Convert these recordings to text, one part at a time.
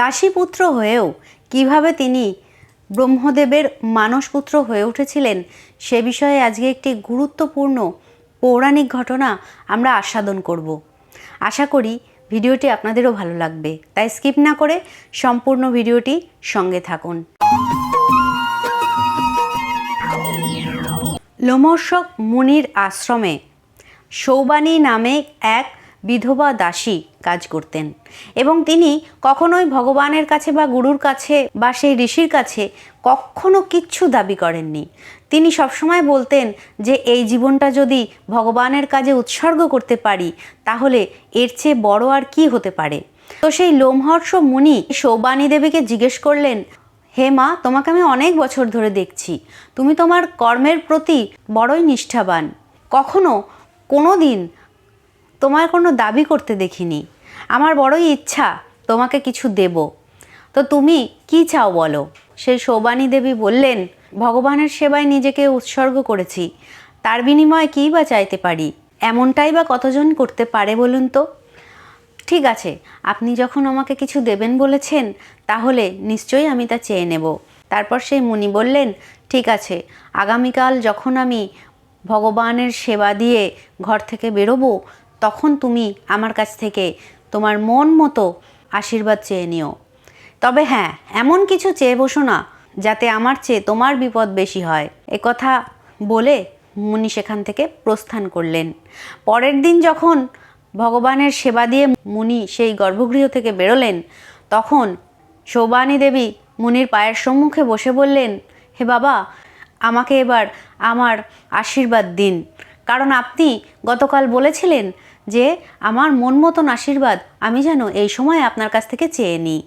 দাসীপুত্র হয়েও কীভাবে তিনি ব্রহ্মদেবের মানসপুত্র হয়ে উঠেছিলেন, সে বিষয়ে আজকে একটি গুরুত্বপূর্ণ পৌরাণিক ঘটনা আমরা আস্বাদন করব। আশা করি ভিডিওটি আপনাদেরও ভালো লাগবে। তাই স্কিপ না করে সম্পূর্ণ ভিডিওটি সঙ্গে থাকুন। লোমর্ষক মুনির আশ্রমে সৌবানী নামে এক বিধবা দাসী কাজ করতেন এবং তিনি কখনোই ভগবানের কাছে বা গুরুর কাছে বা সেই ঋষির কাছে কখনো কিচ্ছু দাবি করেননি। তিনি সবসময় বলতেন যে, এই জীবনটা যদি ভগবানের কাজে উৎসর্গ করতে পারি, তাহলে এর চেয়ে বড় আর কি হতে পারে? তো সেই লোমহর্ষ মুনি সৌবানী দেবীকে জিজ্ঞেস করলেন, হে মা, তোমাকে আমি অনেক বছর ধরে দেখছি। তুমি তোমার কর্মের প্রতি বড়ই নিষ্ঠাবান। কখনো কোনো দিন তোমার কোনো দাবি করতে দেখিনি। আমার বড়ই ইচ্ছা তোমাকে কিছু দেব। তো তুমি কি চাও বলো? সেই সৌবানী দেবী বললেন, ভগবানের সেবায় নিজেকে উৎসর্গ করেছি। তার বিনিময়ে কী বা চাইতে পারি? এমনটাই বা কতজন করতে পারে বলুন তো? ঠিক আছে, আপনি যখন আমাকে কিছু দেবেন বলেছেন, তাহলে নিশ্চয়ই আমি তা চেয়ে নেব। তারপর সেই মুনি বললেন, ঠিক আছে, আগামীকাল যখন আমি ভগবানের সেবা দিয়ে ঘর থেকে বেরোবো তখন তুমি আমার কাছ থেকে তোমার মন মতো আশীর্বাদ চেয়ে নিও। তবে হ্যাঁ এমন কিছু চেয়ে বসো না, যাতে আমার চেয়ে তোমার বিপদ বেশি হয়। এ কথা বলে মুনি সেখান থেকে প্রস্থান করলেন। পরের দিন যখন ভগবানের সেবা দিয়ে মুনি সেই গর্ভগৃহ থেকে বেরোলেন, তখন সৌবানী দেবী মুনির পায়ের সম্মুখে বসে বললেন, হে বাবা, আমাকে এবার আমার আশীর্বাদ দিন। কারণ আপনি গতকাল বলেছিলেন যে আমার মন মতন আশীর্বাদ আমি যেন এই সময় আপনার কাছ থেকে চেয়ে নিই।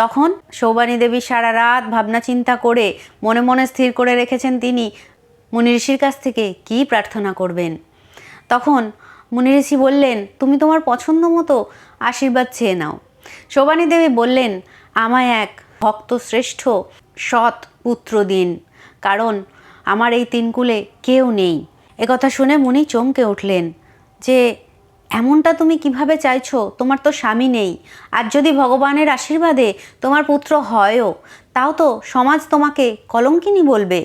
তখন সৌবানী দেবী সারা রাত ভাবনা চিন্তা করে মনে মনে স্থির করে রেখেছেন তিনি, মুনি ঋষির কাছ থেকে কী প্রার্থনা করবেন? তখন মুনি ঋষি বললেন, তুমি তোমার পছন্দ মতো আশীর্বাদ চেয়ে নাও। শোভানী দেবী বললেন, আমায় এক ভক্ত শ্রেষ্ঠ সৎ পুত্র দিন, কারণ আমার এই তিনকুলে কেউ নেই। একথা শুনে মুনি চমকে উঠলেন যে এমনটা তুমি কীভাবে চাইছো? তোমার তো স্বামী নেই। আর যদি ভগবানের আশীর্বাদে তোমার পুত্র হয়ও, তাও তো সমাজ তোমাকে কলঙ্কিনী বলবে।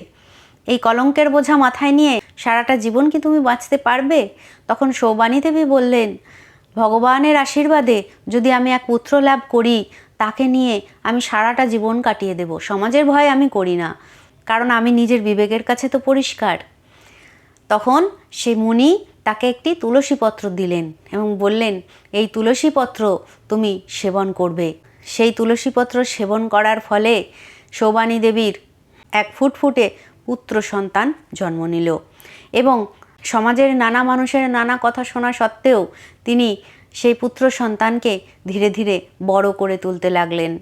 এই কলঙ্কের বোঝা মাথায় নিয়ে সারাটা জীবন কি তুমি বাঁচতে পারবে? তখন সৌবানী দেবী বললেন, ভগবানের আশীর্বাদে যদি আমি এক পুত্র লাভ করি, তাকে নিয়ে আমি সারাটা জীবন কাটিয়ে দেব। সমাজের ভয় আমি করি না, কারণ আমি নিজের বিবেকের কাছে তো পরিষ্কার। তখন সে মুনি তাকে একটি তুলসী পত্র দিলেন এবং বললেন, এই তুলসী পত্র তুমি সেবন করবে। সেই তুলসী পত্র সেবন করার ফলে শোবানী দেবীর এক ফুটফুটে পুত্র সন্তান জন্ম নিল এবং সমাজের নানা মানুষের নানা কথা শোনা সত্ত্বেও তিনি সেই পুত্র সন্তানকে ধীরে ধীরে বড় করে তুলতে লাগলেন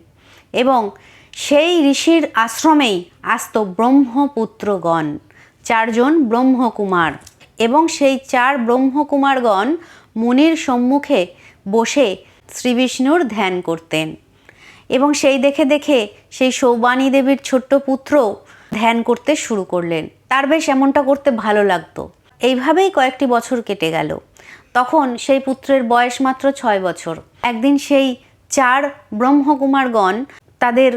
এবং সেই ঋষির আশ্রমেই আসত ব্রহ্মপুত্রগণ, চারজন ব্রহ্মকুমার এবং সেই চার ব্রহ্মকুমারগণ মুনির সম্মুখে বসে শ্রীবিষ্ণুর ধ্যান করতেন। এবং সেই দেখে দেখে সেই সৌবানী দেবীর ছোট্ট পুত্র ধ্যান করতে শুরু করলেন। তার বেশ এমনটা করতে ভালো লাগতো। এইভাবেই কয়েকটি বছর কেটে গেল। তখন সেই পুত্রের বয়স মাত্র ছয় বছর। একদিন সেই চার ব্রহ্মকুমারগণ তাদের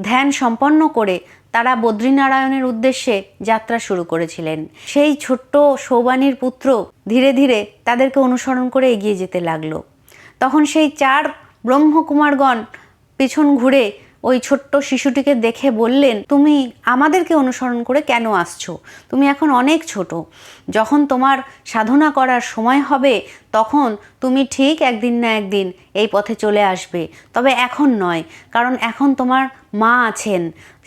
ধ্যান সম্পন্ন করে তারা বদ্রীনারায়ণের উদ্দেশ্যে যাত্রা শুরু করেছিলেন। সেই ছোট্ট সৌবানীর পুত্র ধীরে ধীরে তাদেরকে অনুসরণ করে এগিয়ে যেতে লাগল। তখন সেই চার ব্রহ্মকুমারগণ পিছন ঘুরে ওই ছোট্ট শিশুটিকে দেখে বললেন, তুমি আমাদেরকে অনুসরণ করে কেন আসছো? তুমি এখন অনেক ছোট। যখন তোমার সাধনা করার সময় হবে, তখন তুমি ঠিক একদিন না একদিন এই পথে চলে আসবে। তবে এখন নয়, কারণ এখন তোমার মা আছেন।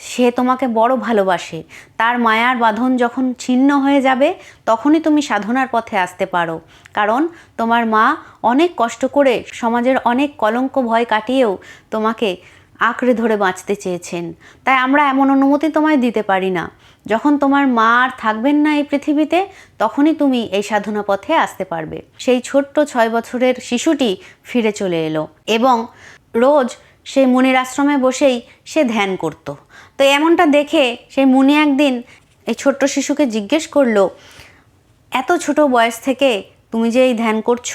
সে তোমাকে বড় ভালোবাসে। তার মায়ার বাঁধন যখন ছিন্ন হয়ে যাবে, তখনই তুমি সাধনার পথে আসতে পারো। কারণ তোমার মা অনেক কষ্ট করে সমাজের অনেক কলঙ্ক ভয় কাটিয়েও তোমাকে আঁকড়ে ধরে বাঁচতে চেয়েছেন। তাই আমরা এমন অনুমতি তোমায় দিতে পারি না। যখন তোমার মা আর থাকবেন না এই পৃথিবীতে, তখনই তুমি এই সাধনা পথে আসতে পারবে। সেই ছোট্ট ছয় বছরের শিশুটি ফিরে চলে এলো এবং রোজ সেই মুনির আশ্রমে বসেই সে ধ্যান করত। তো এমনটা দেখে সেই মুনি একদিন এই ছোট্ট শিশুকে জিজ্ঞেস করল, এত ছোট বয়স থেকে তুমি যে এই ধ্যান করছ,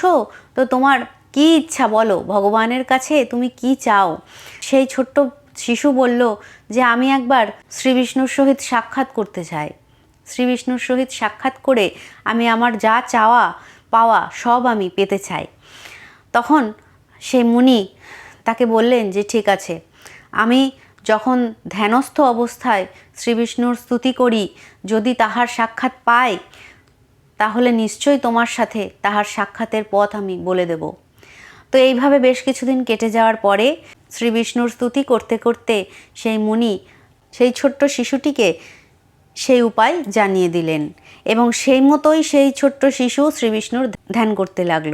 তো তোমার কি ইচ্ছা বলো? ভগবানের কাছে তুমি কি চাও? সেই ছোট্ট শিশু বলল যে, আমি একবার শ্রী বিষ্ণুর সহিত সাক্ষাৎ করতে চাই। শ্রী বিষ্ণুর সহিত সাক্ষাৎ করে আমি আমার যা চাওয়া, পাওয়া সব আমি পেতে চাই। তখন সেই মুনি তাকে বললেন যে, ঠিক আছে। আমি যখন ধ্যানস্থ অবস্থায় শ্রী বিষ্ণুর স্তুতি করি, যদি তাহার সাক্ষাৎ পাই, তাহলে নিশ্চয়ই তোমার সাথে তাহার সাক্ষাতের পথ আমি বলে দেব। তো এইভাবে বেশ কিছুদিন কেটে যাওয়ার পরে শ্রী বিষ্ণুর স্তুতি করতে করতে সেই মুনি, সেই ছোট্ট শিশুটিকে সেই উপায় জানিয়ে দিলেন এবং সেই মতোই সেই ছোট্ট শিশু শ্রী বিষ্ণুর ধ্যান করতে লাগল।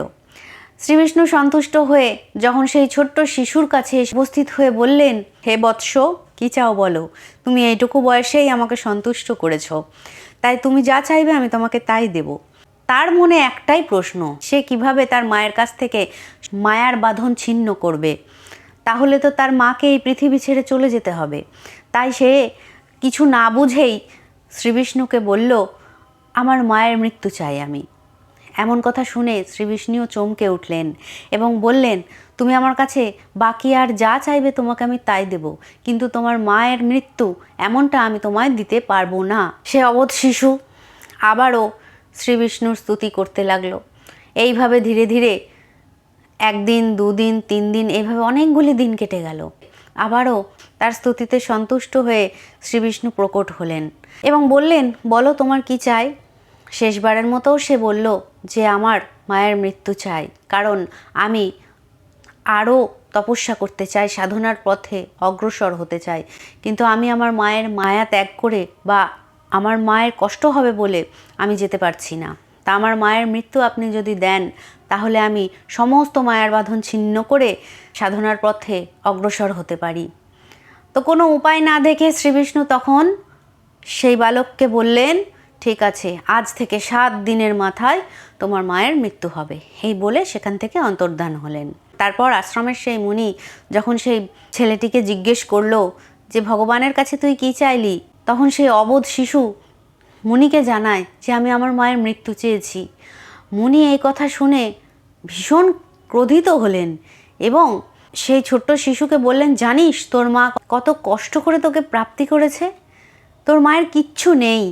শ্রী বিষ্ণু সন্তুষ্ট হয়ে যখন সেই ছোট্ট শিশুর কাছে উপস্থিত হয়ে বললেন, হে বৎস, কি চাও বলো? তুমি এইটুকু বয়সেই আমাকে সন্তুষ্ট করেছ। তাই তুমি যা চাইবে আমি তোমাকে তাই দেব। তার মনে একটাই প্রশ্ন, সে কীভাবে তার মায়ের কাছ থেকে মায়ার বাঁধন ছিন্ন করবে? তাহলে তো তার মাকে এই পৃথিবী ছেড়ে চলে যেতে হবে। তাই সে কিছু না বুঝেই শ্রীবিষ্ণুকে বলল, আমার মায়ের মৃত্যু চাই আমি। এমন কথা শুনে শ্রীবিষ্ণুও চমকে উঠলেন এবং বললেন, তুমি আমার কাছে বাকি আর যা চাইবে তোমাকে আমি তাই দেব, কিন্তু তোমার মায়ের মৃত্যু এমনটা আমি তোমায় দিতে পারব না। সে অবোধ শিশু আবারও শ্রী বিষ্ণুর স্তুতি করতে লাগল। এইভাবে ধীরে ধীরে একদিন, দুদিন তিন দিন এইভাবে অনেকগুলি দিন কেটে গেল। আবারও তার স্তুতিতে সন্তুষ্ট হয়ে শ্রী বিষ্ণু প্রকট হলেন এবং বললেন, বলো তোমার কি চাই? শেষবারের মতো সে বলল, যে আমার মায়ের মৃত্যু চাই, কারণ আমি আরও তপস্যা করতে চাই, সাধনার পথে অগ্রসর হতে চাই। কিন্তু আমি আমার মায়ের মায়া ত্যাগ করে বা আমার মায়ের কষ্ট হবে বলে আমি যেতে পারছি না। তা আমার মায়ের মৃত্যু আপনি যদি দেন, তাহলে আমি সমস্ত মায়ার বাঁধন ছিন্ন করে সাধনার পথে অগ্রসর হতে পারি। তো কোনো উপায় না দেখে শ্রীবিষ্ণু তখন সেই বালককে বললেন, ঠিক আছে, আজ থেকে সাত দিনের মাথায় তোমার মায়ের মৃত্যু হবে। এই বলে সেখান থেকে অন্তর্ধান হলেন। তারপর আশ্রমের সেই মুনি যখন সেই ছেলেটিকে জিজ্ঞেস করল যে, ভগবানের কাছে তুই কি চাইলি? তখন সেই অবোধ শিশু মুনিকে জানায় যে আমি আমার মায়ের মৃত্যু চেয়েছি। মুনি এই কথা শুনে ভীষণ ক্রোধিত হলেন এবং সেই ছোট্ট শিশুকে বললেন, জানিস, তোর মা কত কষ্ট করে তোকে প্রাপ্তি করেছে? তোর মায়ের কিচ্ছু নেই।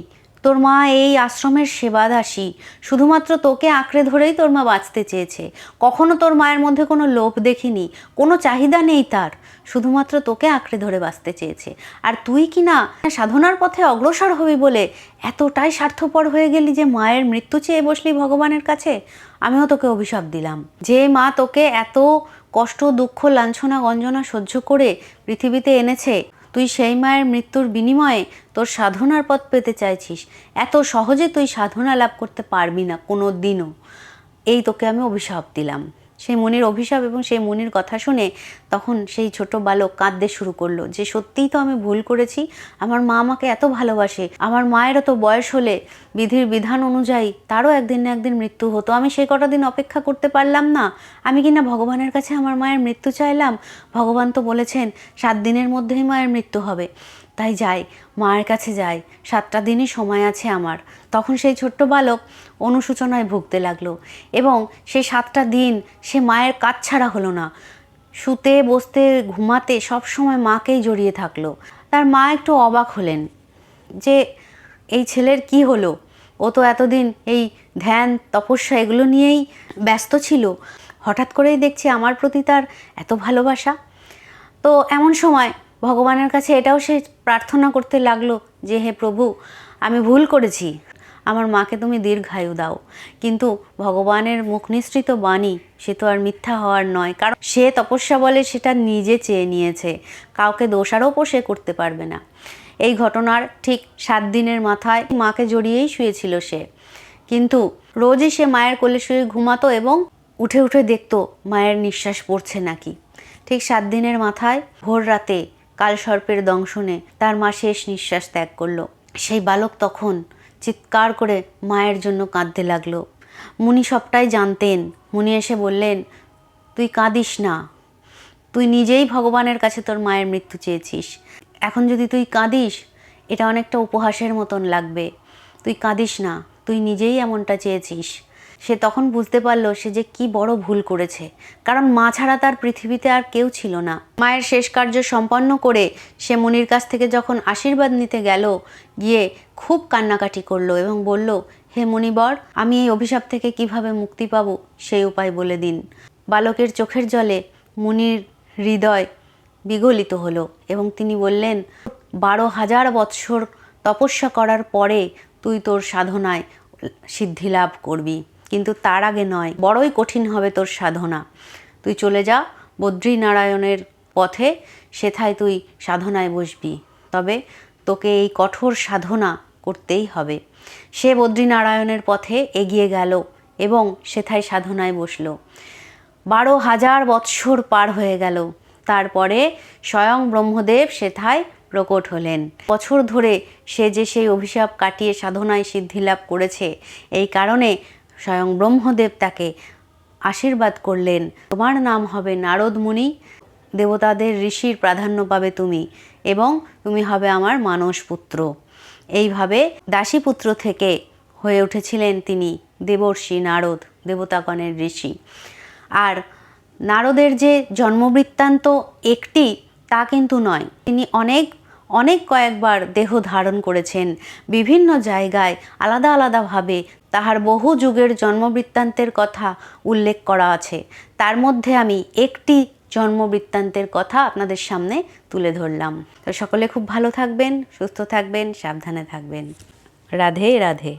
তোর মা এই আশ্রমের সেবাদাসী। শুধুমাত্র তোকে আঁকড়ে ধরেই তোর মা বাঁচতে চেয়েছে। কখনো তোর মায়ের মধ্যে কোনো লোভ দেখিনি, কোনো চাহিদা নেই তার। শুধুমাত্র তোকে আঁকড়ে ধরে বাঁচতে চেয়েছে। আর তুই কি না সাধনার পথে অগ্রসর হবি বলে এতটাই স্বার্থপর হয়ে গেলি যে মায়ের মৃত্যু চেয়ে বসলি ভগবানের কাছে? আমিও তোকে অভিশাপ দিলাম। যে মা তোকে এত কষ্ট, দুঃখ, লাঞ্ছনা, গঞ্জনা সহ্য করে পৃথিবীতে এনেছে তুই সেই মায়ের মৃত্যুর বিনিময়ে তোর সাধনার পথ পেতে চাইছিস। এত সহজে তুই সাধনা লাভ করতে পারবি না কোনো দিনও এই তোকে আমি অভিশাপ দিলাম। সেই মনের অভিশাপ এবং সেই মনির কথা শুনে তখন সেই ছোট বালক কাঁদতে শুরু করল যে, সত্যিই তো আমি ভুল করেছি। আমার মা আমাকে এত ভালোবাসে। আমার মায়েরও তো বয়স হলে বিধির বিধান অনুযায়ী তারও একদিন না একদিন মৃত্যু হতো। আমি সেই কটা দিন অপেক্ষা করতে পারলাম না। আমি কিনা ভগবানের কাছে আমার মায়ের মৃত্যু চাইলাম? ভগবান তো বলেছেন, সাত দিনের মধ্যেই মায়ের মৃত্যু হবে। তাই যাই, মায়ের কাছে যাই। সাতটা দিনই সময় আছে আমার। তখন সেই ছোট্ট বালক অনুশোচনায় ভুগতে লাগল এবং সেই সাতটা দিন সে মায়ের কাজ ছাড়া হলো না। শুতে, বসতে, ঘুমাতে সব সময় মাকেই জড়িয়ে থাকল। তার মা একটু অবাক হলেন যে, এই ছেলের কি হলো? ও তো এতদিন এই ধ্যান, তপস্যা এগুলো নিয়েই ব্যস্ত ছিল। হঠাৎ করেই দেখছি আমার প্রতি তার এত ভালোবাসা। তো এমন সময় ভগবানের কাছে এটাও সে প্রার্থনা করতে লাগল যে, হে প্রভু, আমি ভুল করেছি। আমার মাকে তুমি দীর্ঘায়ু দাও। কিন্তু ভগবানের মুখ নিঃসৃত বাণী, সে তো আর মিথ্যা হওয়ার নয়। কারণ সে তপস্যা বলে সেটা নিজে চেয়ে নিয়েছে। কাউকে দোষারোপও সে করতে পারবে না। এই ঘটনার ঠিক সাত দিনের মাথায় মাকে জড়িয়েই শুয়েছিল সে। কিন্তু রোজই সে মায়ের কোলে শুয়ে ঘুমাতো এবং উঠে উঠে দেখতো, মায়ের নিঃশ্বাস পড়ছে নাকি? ঠিক সাত দিনের মাথায় ভোর রাতে কালসর্পের দংশনে তার মা শেষ নিঃশ্বাস ত্যাগ করল। সেই বালক তখন চিৎকার করে মায়ের জন্য কাঁদতে লাগল। মুনি সবটাই জানতেন। মুনি এসে বললেন, তুই কাঁদিস না। তুই নিজেই ভগবানের কাছে তোর মায়ের মৃত্যু চেয়েছিস। এখন যদি তুই কাঁদিস, এটা অনেকটা উপহাসের মতন লাগবে। তুই কাঁদিস না। তুই নিজেই এমনটা চেয়েছিস। সে তখন বুঝতে পারল সে যে কি বড় ভুল করেছে। কারণ মা ছাড়া তার পৃথিবীতে আর কেউ ছিল না। মায়ের শেষ কার্য সম্পন্ন করে সে মুনির কাছ থেকে যখন আশীর্বাদ নিতে গেল, গিয়ে খুব কান্নাকাটি করল এবং বলল, হে মুনিবর, আমি এই অভিশাপ থেকে কীভাবে মুক্তি পাবো সেই উপায় বলে দিন। বালকের চোখের জলে মুনির হৃদয় বিগলিত হলো এবং তিনি বললেন, বারো হাজার বৎসর তপস্যা করার পরে তুই তোর সাধনায় সিদ্ধি লাভ করবি। কিন্তু তার আগে নয়, বড়ই কঠিন হবে তোর সাধনা। তুই চলে যা, বদ্রীনারায়ণের পথে, সেথায় তুই সাধনায় বসবি। তবে তোকে এই কঠোর সাধনা করতেই হবে। সে বদ্রীনারায়ণের পথে এগিয়ে গেল এবং সেথায় সাধনায় বসল। বারো হাজার বৎসর পার হয়ে গেল। তারপরে স্বয়ং ব্রহ্মদেব সেথায় প্রকট হলেন। বছর ধরে সে যে সেই অভিশাপ কাটিয়ে সাধনায় সিদ্ধি লাভ করেছে, এই কারণে স্বয়ং ব্রহ্মদেব তাকে আশীর্বাদ করলেন। তোমার নাম হবে নারদ মুনি, দেবতাদের ঋষির প্রাধান্য পাবে তুমি এবং তুমি হবে আমার মানস পুত্র। এইভাবে দাসীপুত্র থেকে হয়ে উঠেছিলেন তিনি দেবর্ষি নারদ, দেবতাগণের ঋষি। আর নারদের যে জন্মবৃত্তান্ত একটি তা কিন্তু নয়, তিনি অনেক অনেক কয়েকবার দেহ ধারণ করেছেন। বিভিন্ন জায়গায় আলাদা আলাদাভাবে তাহার বহু যুগের জন্মবৃত্তান্তের কথা উল্লেখ করা আছে। তার মধ্যে আমি একটি জন্মবৃত্তান্তের কথা আপনাদের সামনে তুলে ধরলাম। তো সকলে খুব ভালো থাকবেন, সুস্থ থাকবেন, সাবধানে থাকবেন। রাধে রাধে।